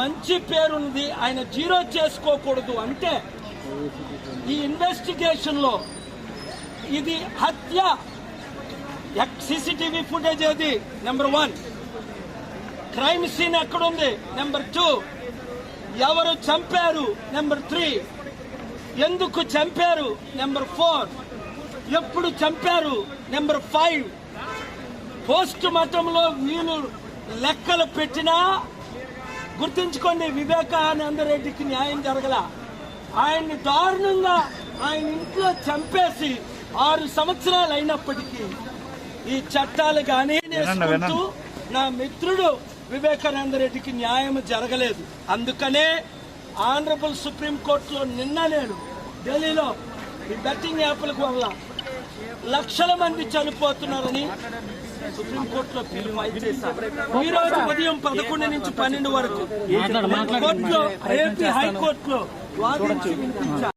మంచి పేరుంది ఆయన జీరో చేసుకోకూడదు అంటే ఈ ఇన్వెస్టిగేషన్లో ఇది హత్య. సీసీటీవీ ఫుటేజ్ ఏది? నెంబర్ వన్ క్రైమ్ సీన్ ఎక్కడుంది? నెంబర్ టూ ఎవరు చంపారు? నెంబర్ త్రీ ఎందుకు చంపారు? నెంబర్ ఫోర్ ఎప్పుడు చంపారు? నెంబర్ ఫైవ్ పోస్ట్ మార్టంలో వీళ్ళు లెక్కలు పెట్టినా గుర్తుంచుకోండి వివేకానంద రెడ్డికి న్యాయం జరగల. ఆయన్ని దారుణంగా ఆయన ఇంట్లో చంపేసి ఆరు సంవత్సరాలు అయినప్పటికీ ఈ చట్టాలు కానీ నేర్చుకుంటూ నా మిత్రుడు వివేకానంద రెడ్డికి న్యాయం జరగలేదు. అందుకనే ఆనరబుల్ సుప్రీం కోర్టులో నిన్న నేను ఢిల్లీలో ఈ బెట్టింగ్ యాప్ల వల్ల లక్షల మంది చనిపోతున్నారని సుప్రీంకోర్టులో తీర్పు ఫైల్ చేశారు ఈ రోజు ఉదయం పదకొండు నుంచి పన్నెండు వరకు కోర్టులో ఏపీ హైకోర్టులో వాదించి వినిపించారు.